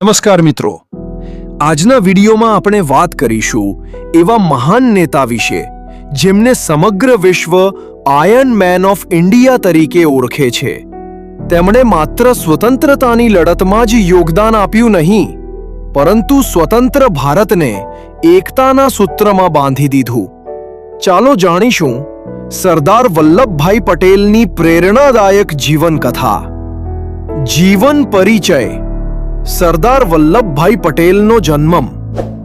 નમસ્કાર મિત્રો. આજના વિડીયોમાં આપણે વાત કરીશું એવા મહાન નેતા વિશે, જેમને સમગ્ર વિશ્વ આયર્ન મેન ઓફ ઇન્ડિયા તરીકે ઓળખે છે. તેમણે માત્ર સ્વતંત્રતાની લડતમાં જ યોગદાન આપ્યું નહીં, પરંતુ સ્વતંત્ર ભારતને એકતાના સૂત્રમાં બાંધી દીધું. ચાલો જાણીશું સરદાર વલ્લભભાઈ પટેલની પ્રેરણાદાયક જીવન કથા જીવન પરિચય. સરદાર વલ્લભભાઈ પટેલનો જન્મ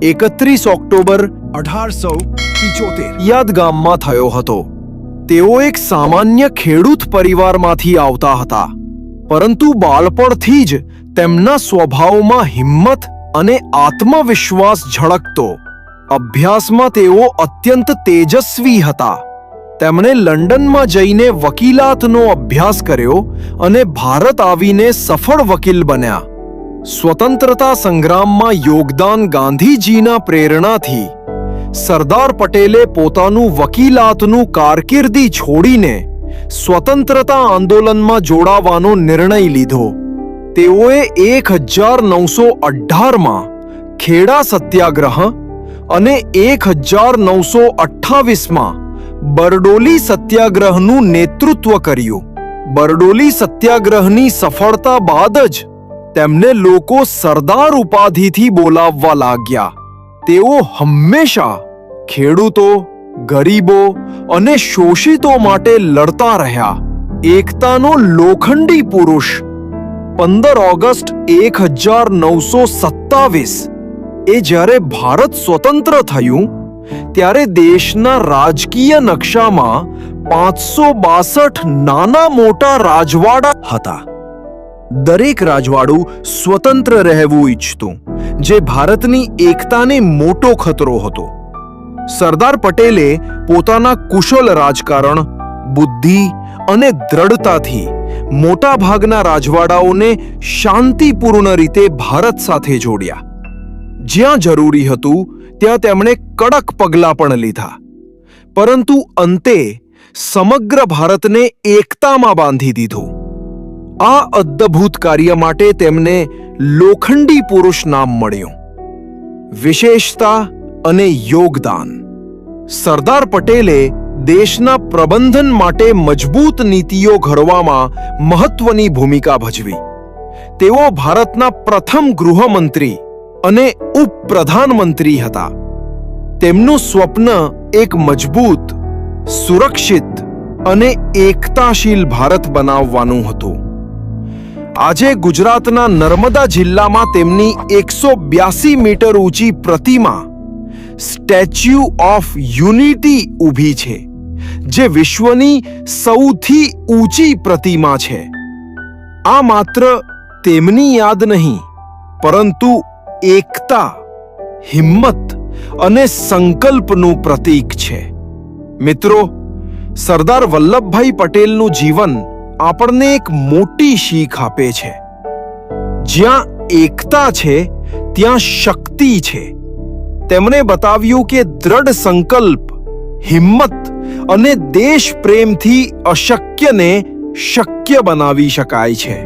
એકત્રીસ ઓક્ટોબર અઢારસો પિચોતેર ગામમાં થયો હતો. તેઓ એક સામાન્ય ખેડૂત પરિવારમાંથી આવતા હતા. પરંતુ બાળપણથી જ તેમના સ્વભાવમાં હિંમત અને આત્મવિશ્વાસ ઝળકતો. અભ્યાસમાં તેઓ અત્યંત તેજસ્વી હતા. તેમણે લંડનમાં જઈને વકીલાતનો અભ્યાસ કર્યો અને ભારત આવીને સફળ વકીલ બન્યા. સ્વતંત્રતા સંગ્રામમાં યોગદાન ગાંધીજીના પ્રેરણાથી. સરદાર પટેલે પોતાનું વકીલાતનું કારકિર્દી છોડીને સ્વતંત્રતા આંદોલનમાં જોડાવાનો નિર્ણય લીધો. તેઓએ એક હજાર નવસો અઢારમાં ખેડા સત્યાગ્રહ અને એક હજાર નવસો અઠ્ઠાવીસમાં બરડોલી સત્યાગ્રહનું નેતૃત્વ કર્યું. બરડોલી સત્યાગ્રહની સફળતા બાદ જ તેમને લોકો સરદાર ઉપાધિથી બોલાવવા લાગ્યા. તેઓ હંમેશા ખેડૂતો, ગરીબો અને શોષિતો માટે લડતા રહ્યા. એકતાનો લોખંડી પુરુષ. પંદર ઓગસ્ટ એક હજાર નવસો સત્તાવીસ, એ જ્યારે ભારત સ્વતંત્ર થયું, ત્યારે દેશના રાજકીય નકશામાં પાંચસો બાસઠ નાના મોટા રાજવાડા હતા. દરેક રાજવાડું સ્વતંત્ર રહેવું ઈચ્છતું, જે ભારતની એકતાને મોટો ખતરો હતો. સરદાર પટેલે પોતાના કુશળ રાજકારણ, બુદ્ધિ અને દ્રઢતાથી મોટાભાગના રાજવાડાઓને શાંતિપૂર્ણ રીતે ભારત સાથે જોડ્યા. જ્યાં જરૂરી હતું, ત્યાં તેમણે કડક પગલાં પણ લીધા. પરંતુ અંતે સમગ્ર ભારતને એકતામાં બાંધી દીધું. આ અદ્ભુત કાર્ય માટે તેમને લોખંડી પુરુષ નામ મળ્યું. વિશેષતા અને યોગદાન. સરદાર પટેલે દેશના પ્રબંધન માટે મજબૂત નીતિઓ ઘડવામાં મહત્વની ભૂમિકા ભજવી. તેઓ ભારતના પ્રથમ ગૃહમંત્રી અને ઉપપ્રધાનમંત્રી હતા. તેમનું સ્વપ્ન એક મજબૂત, સુરક્ષિત અને એકતાશીલ ભારત બનાવવાનું હતું. આજે ગુજરાતના નર્મદા જિલ્લામાં તેમની એકસો બ્યાસી મીટર ઊંચી પ્રતિમા સ્ટેચ્યુ ઓફ યુનિટી ઊભી છે, જે વિશ્વની સૌથી ઊંચી પ્રતિમા છે. આ માત્ર તેમની યાદ નહીં, પરંતુ એકતા, હિંમત અને સંકલ્પનું પ્રતીક છે. મિત્રો, સરદાર વલ્લભભાઈ પટેલનું જીવન આપણને એક મોટી શીખ આપે છે. જ્યાં એકતા છે, ત્યાં શક્તિ છે. તેમણે બતાવ્યું કે દ્રઢ સંકલ્પ, હિંમત અને દેશ પ્રેમથી અશક્યને શક્ય બનાવી શકાય છે.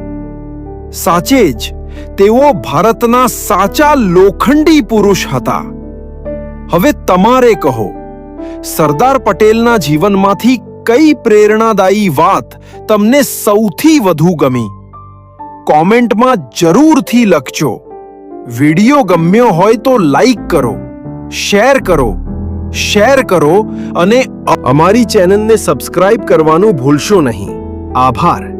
સાચે જ, તેઓ ભારતના સાચા લોખંડી પુરુષ હતા. હવે તમારે કહો, સરદાર પટેલના જીવનમાંથી કઈ પ્રેરણાદાયી વાત તમને સૌથી વધુ ગમી? કોમેન્ટમાં જરૂરથી લખજો. વિડિયો ગમ્યો હોય તો લાઈક કરો, શેર કરો શેર કરો અને અમારી ચેનલને સબસ્ક્રાઇબ કરવાનું ભૂલશો નહીં. આભાર.